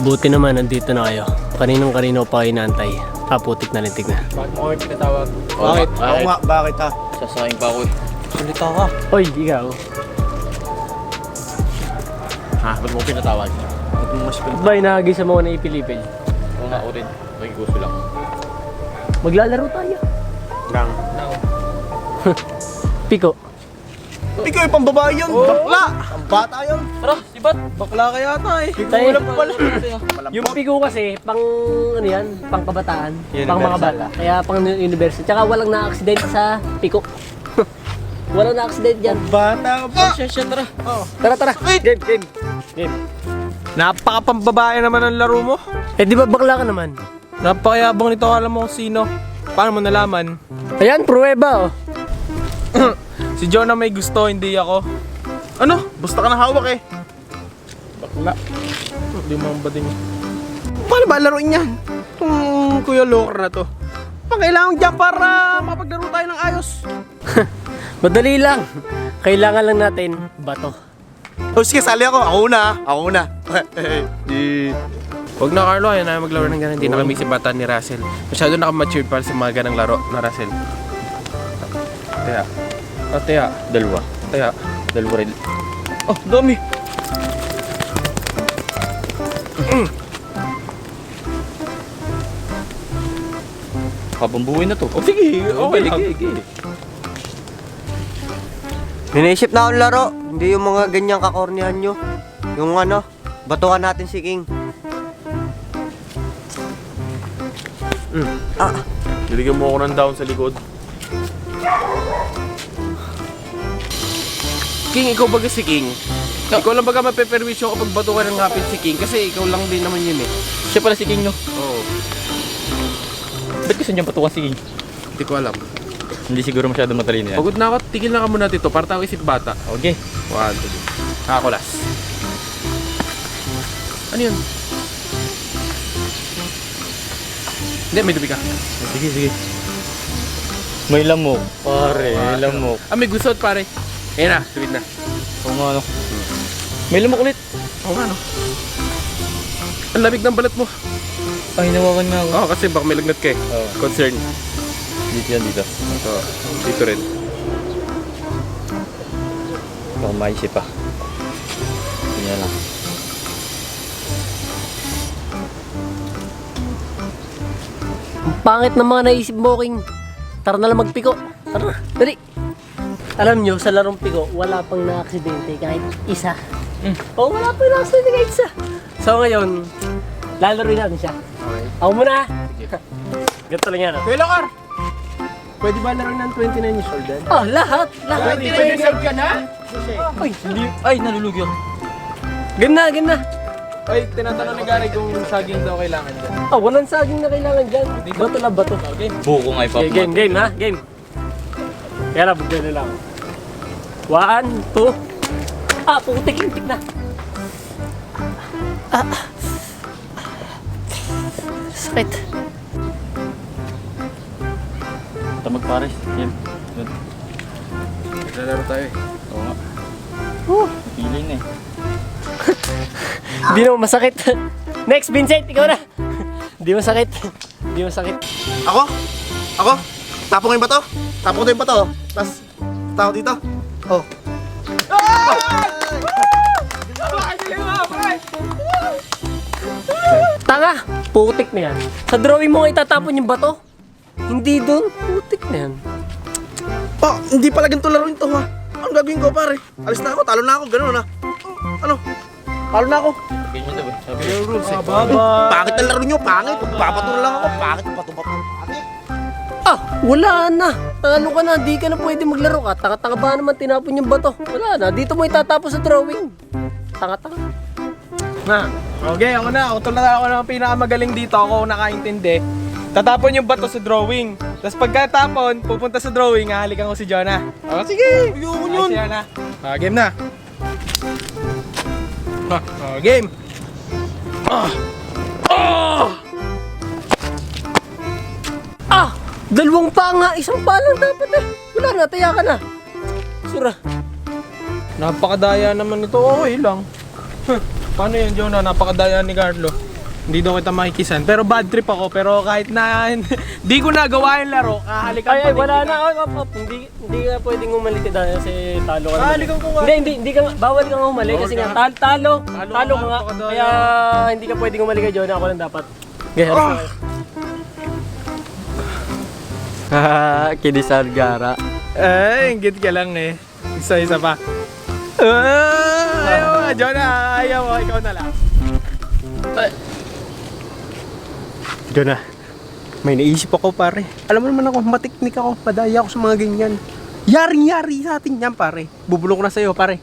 Buti naman, nandito na kayo. Kaninong kanino pa kayo inaantay. Ah, putik na lintik na. Bakit mo kami pinatawag? Bakit? Oo nga, bakit ha? Sasayang pa ako eh. Salita ka. Oy, ikaw. Ha? Ba't mo pinatawag? Ba't mo mas pinatawag? Ba, inahagis sa mga naipilipil. Oo nga, ako rin. May gusto lang. Maglalaro tayo. Lang. Piko. Ikaw yung pambabae yun. Bakla. Ang bata yun. Tara, sibat. Bakla ka yata eh. Tayo. pala. Yung piko kasi, pang ano yan, pang kabataan, Universal. pang mga bata. Kaya pang university. Tsaka walang na-accident sa piko. walang na-accident dyan. Bata ba? Siya, siya, tara. Tara, tara. Game, game. Game. Napakapambabae naman ang laro mo. Eh, di ba bakla ka naman? Napakayabang nito, alam mo kung sino. Paano mo nalaman? Ayan, pruweba oh. Si Jonah may gusto, hindi ako. Ano? Basta ka na hawak eh. Bakla. Hindi mo ang bading. Paano ba laruin yan? Itong Kuya Loker na to. Pangailangan dyan para mapaglaro tayo ng ayos. Madali lang. Kailangan lang natin bato. O sige, sali ako. Ako una. ah. Ako una. Eh, Huwag na Carlo, ayaw na maglaro ng ganun. Hindi na kami si bata ni Russell. Masyado na matured para sa mga ganang laro na Russell. Taya. Oh, taya. Dalawa. Taya. Dalawa rin. Oh, dami. Kapambuhay na to. Oh, sige. Okay lang. sige. Ninisip na akong laro, hindi yung mga ganyang kakornihan nyo. Yung ano, batukan natin si King. Niligyan mo ako ng down sa likod. King, ikaw baga si King? Ikaw lang baga mapeperwisyo kapag bato ka ng hapit si King kasi ikaw lang din naman yun eh. Siya pala si King, no? Oo. Ba't gusto niya patukan si King? Hindi ko alam. Hindi siguro masyado matalino yan. Pagod na ako, tigil na ka muna dito para tayo isip bata. Okay. One, two, three. Nakakulas. Ano yun? Hindi, may dubi ka. Sige, sige. May lamok. Pare, may lamok. Ah, may gusot pare. Ayan na, tuwid na. Oo nga, no? May lamok ulit. Oo nga no. Ang lamig ng balat mo. Ay, nawawan nga ako. Oo, kasi baka may lagnat ka eh. Oo. Concern. Dito yan, dito. Ito, dito rin. Baka maisip pa. Ganyan lang. Ang pangit ng mga naisip mo, King. Tara na lang magpiko. Tara na, dali. Alam nyo, sa larong piko, wala pang na-aksidente kahit isa. Mm. Oo, wala pang na-aksidente kahit isa. So ngayon, lalaroin natin siya. Okay. Ako muna. Ganito lang yan. ah. Kuya Lokar! Pwede ba laro ng 29 years old yan? Oh, lahat. Lahat. years old ka na? Ay, Hindi. Ay, nalulugi ako. ganda, ganda. Ay, tinatanong ni Gary kung saging daw kailangan dyan. Ah, walang saging na kailangan dyan. Bato lang, bato. Okay. Buko nga. Okay, game, game ha? Game. Kaya na, bugyan na lang. One, two. Ah, putik, lintik na. Ah. Sakit. Tamag pares. Yan. Yan. Naglalaro tayo eh. Oo nga. Whew. Feeling na eh. Hindi naman masakit. Next, Vincent, ikaw na. Hindi masakit. Hindi masakit. Ako? Ako? Tapong yung bato? Tapong ko yung bato. Tapos, tao dito. Oh. Tanga! Putik na yan. Sa drawing mo nga itatapon yung bato. Hindi doon. Putik na yan. Oh, hindi pala ganito laruin to ha. Ano gagawin ko pare? Alis na ako, talo na ako, ganun na. Ano? Talo na ako. Pangit ang laro nyo, pangit. Papato na lang ako, pangit. Pato-pato. Pangit. Ah, wala na. Ano ka na, di ka na pwede maglaro ka. Tanga-tanga ba naman tinapon yung bato? Wala na, dito mo itatapos sa drawing. Tanga-tanga. Na. Okay, ako na. Ako talaga ako na pinakamagaling dito. Ako ang nakaintindi. Tatapon yung bato sa drawing. Tapos pagkatapon, pupunta sa drawing, hahalikan ko si Jonah. Oh, sige. Ayoko yun. Ay, na. Ah, game na. Ah, oh, game. Ah. Ah. Dalawang pa nga, isang pa lang dapat eh. Wala na, taya ka na. Sura. Napakadaya naman ito. Okay lang. Huh. Paano yun, Jonah? Napakadaya ni Carlo. Hindi daw kita makikisan. Pero bad trip ako. Pero kahit na di ko nagawa yung laro, kahalikan Ay, pa ay, wala na. Oh, oh, oh, hindi, hindi ka pwedeng umalik ka dahil kasi talo ka naman. Hahalikan ko nga. Hindi, hindi, hindi ka, bawal kang umalik Bawal kasi ka nga, tal, talo, Talo talo, ka ka nga. Kaya hindi ka pwedeng umalik kay Jonah, ako lang dapat. Gaya, Ah! Kinisar Gara. Eh, ingit ka lang eh. Isa-isa pa. Ah, ayaw mo, Jonah. Ayaw mo, ikaw na lang. Jonah, may naisip ako pare. Alam mo naman ako, matiknik ako, padaya ako sa mga ganyan. Yaring-yari sa atin yan pare. Bubulong ko na sa'yo pare.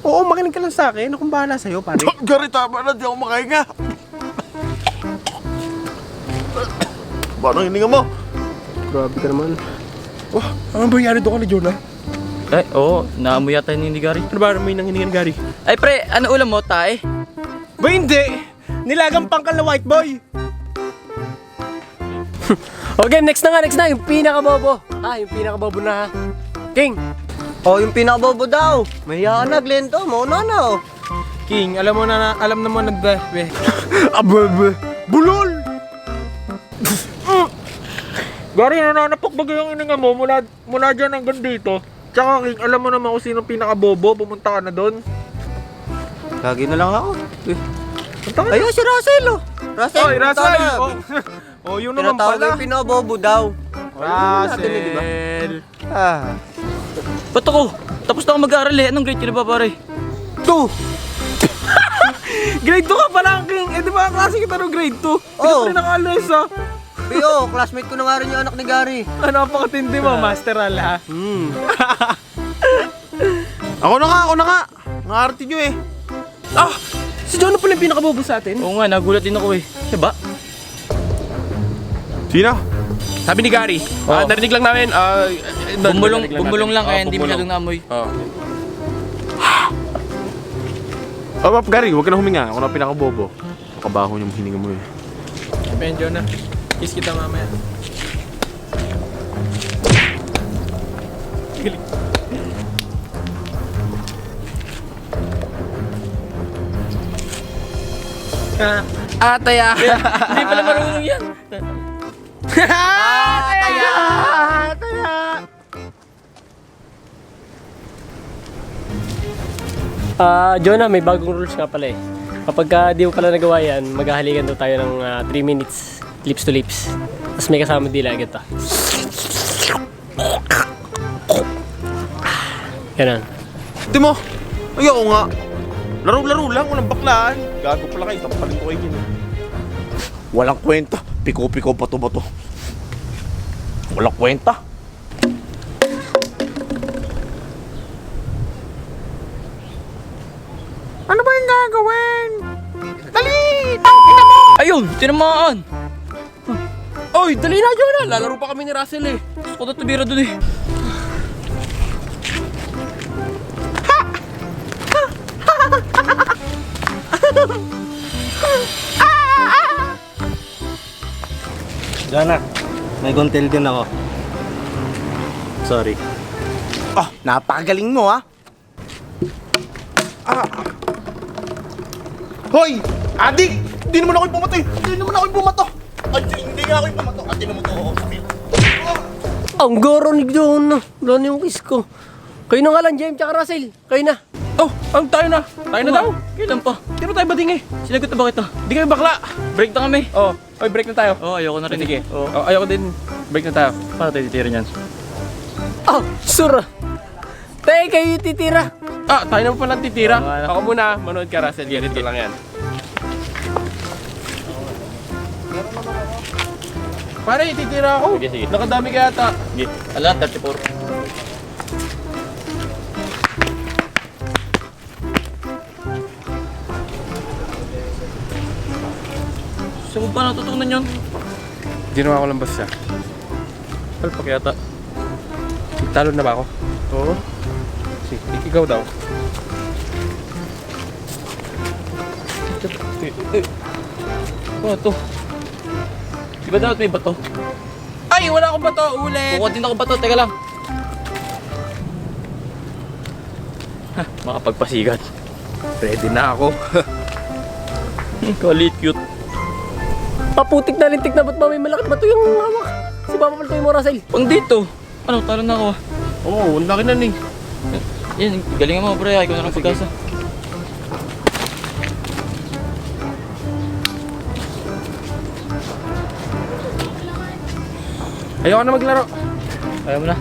Oo, makinig ka lang sa akin. Akong bahala sa'yo pare. Gary, tama na, di ako makahinga. Paano hininga mo? Grabe ka naman. Oh, ano ba nangyari doon ka na Jonah? Eh, oo, naamoy yata yun ni Gary. Ano ba may nanginingan Gary? Ay pre, ano ulam mo, tae? Ba hindi! Nilagang pangkal na white boy! Okay, next na nga, next na. Yung pinakabobo. Ha, yung pinakabobo na ha. King, Oh, yung pinakabobo daw. Mahiya na, Glento. Mauna na, oh. King, alam mo na, na alam naman na be, be. Abe, Bulol! Gary, nananapok ba yung ininga mo mula, mula dyan hanggang dito? Tsaka King, alam mo naman kung sino pinakabobo, pumunta ka na doon. Lagi na lang ako. Eh, Punta ka na. Ayun, si Russell, oh. Russell, Oy, punta Russell! na. Oh, oh yun naman Tinatawag pala. yung pinakabobo daw. Russell. di ba? Ah. Ba't ako? Tapos na ako mag-aaral eh. Anong grade ka na ba pare? Two. Grade 2 ka pa lang, King. Eh, di ba klase kita ng grade 2? Hindi Oo. ka pa rin nakaalis, ha? Pio, classmate ko na nga rin yung anak ni Gary. Ano, napakatindi mo, Master Al, ha? Hmm. Ako na nga, ako na nga. Nangarte nyo eh. Ah! Si John na pala yung pinakabobo sa atin. Oo nga, nagulat din ako eh. Diba? Sino? Sabi ni Gary, Oo. ah, narinig lang namin, ah, Bumulong, narinig bumulong lang natin. kaya Oo, hindi bumulong. masyadong naamoy. Oo. Oh, Pap, Gary, huwag ka na huminga. Ako na pinakabobo. Kabaho yung hininga mo eh. Ben, John na. Kiss kita mamaya. Galing. Ah, ataya. Hindi pala marunong yan. ataya. Ataya. ah, Jonah, may bagong rules nga pala eh. Kapag ka di mo pala nagawa yan, maghahalikan daw tayo ng 3 minutes lips to lips. Tapos may kasama dila agad ta. Ganun. Ito mo. Ayoko nga. Laro-laro lang, walang baklaan. Gago pala kayo, tampaling ko kayo yun. eh. Walang kwenta. Piko-piko pa to ba to? Walang kwenta. Ano ba yung gagawin? Dali! Ayun, tinamaan. Oy, dali na, Jonah. Lalaro pa kami ni Russell eh. Ako na tumira dun eh. Jana, may guntil din ako. Sorry. Ah, napakagaling mo ah. Ah. Hoy! Adik! Hindi naman ako yung pumatay! Hindi naman ako yung bumato! Ay, nga ako yung bumato. Ate naman to ako sa Ang goro ni Jonah. Wala na yung kiss ko. Kayo na nga lang, James tsaka Russell. Kayo na. Oh, ang tayo na. Tayo na daw. Kailan pa? Di ba tayo bading eh? Sinagot na ba kita? Di kayo bakla. Break na kami. Oh, oy, break na tayo. Oo, oh, ayoko na rin. Sige. Oo. Oh, ayoko din. Break na tayo. Paano tayo titira niyan? Oh, sure. Tayo kayo titira. Ah, tayo naman pala titira. Na. Ako muna, manood ka Russell. Ganito lang yan. Pare, titira ako. Sige, sige. Nakadami ka yata. Sige. Ala, 34. Saan mo pa natutunan yun? Ginawa ko lang basta. Palpak yata. Talo na ba ako? Oo. Sige, ik- ikaw daw. Ano to? Di ba dapat may bato? Ay, wala akong bato. Ulit. Kukuha din ako bato, teka lang. Ha, makapagpasigat. Ready na ako. Kalit cute. Nakaputik na lintik na ba't ba may malaki bato yung hawak? Si Papa Paltoy mo, Russell. Pang dito. Ano, talo na ako. Oo, oh, ang laki na ni. Yan, galingan mo, pre. Ikaw na lang pagkasa. Ayoko na maglaro. Ayaw mo na.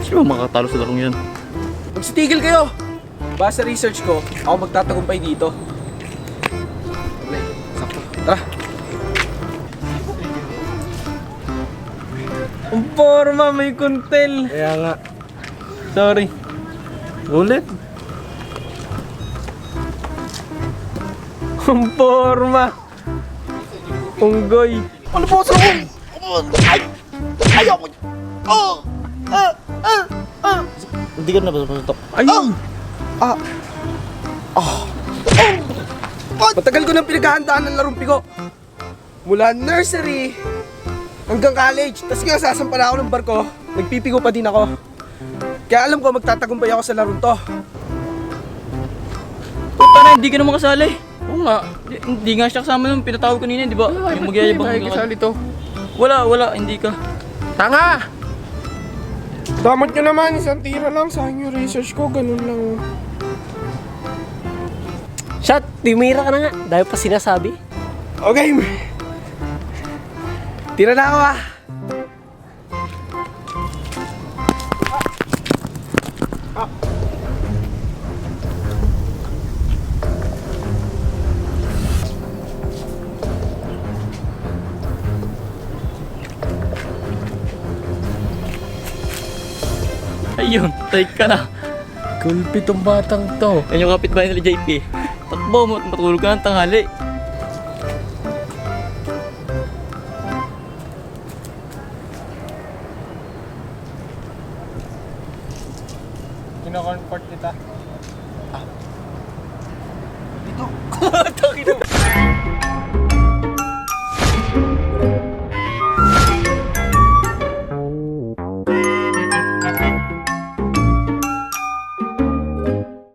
Sino makakatalo sa larong yan? Magsitigil kayo! Basta research ko, ako magtatagumpay dito. Okay, sakto. Tara! Ang forma, may kuntel. Kaya nga. Sorry. Ulit. Ang forma. Unggoy. Ano po sa larong? Ay! Ayaw ko! Oh! Ah! Ah! Ah! Hindi ka na ba matutok? Ayun! Ah! Ah! Matagal ko nang pinaghahandaan ng larong piko. Mula nursery hanggang college. Tapos ngayon sasampa na ako ng barko, nagpipigo pa din ako. Kaya alam ko magtatagumpay ako sa larong to. Puta na, hindi ka naman kasali. Oo nga. Hindi, nga siya kasama nung pinatawag kanina, di ba? yung magyayabang ka. to. Wala, wala, hindi ka. Tanga! Damot nyo naman, isang tira lang sa inyo research ko, ganun lang. Shot, timira ka na nga. Dahil pa sinasabi. Okay. Tira na ako ah. Take ka na. Gulpi tong batang to. Yan yung kapitbahay nila JP. Takbo, mat- matulog ka ng tanghali.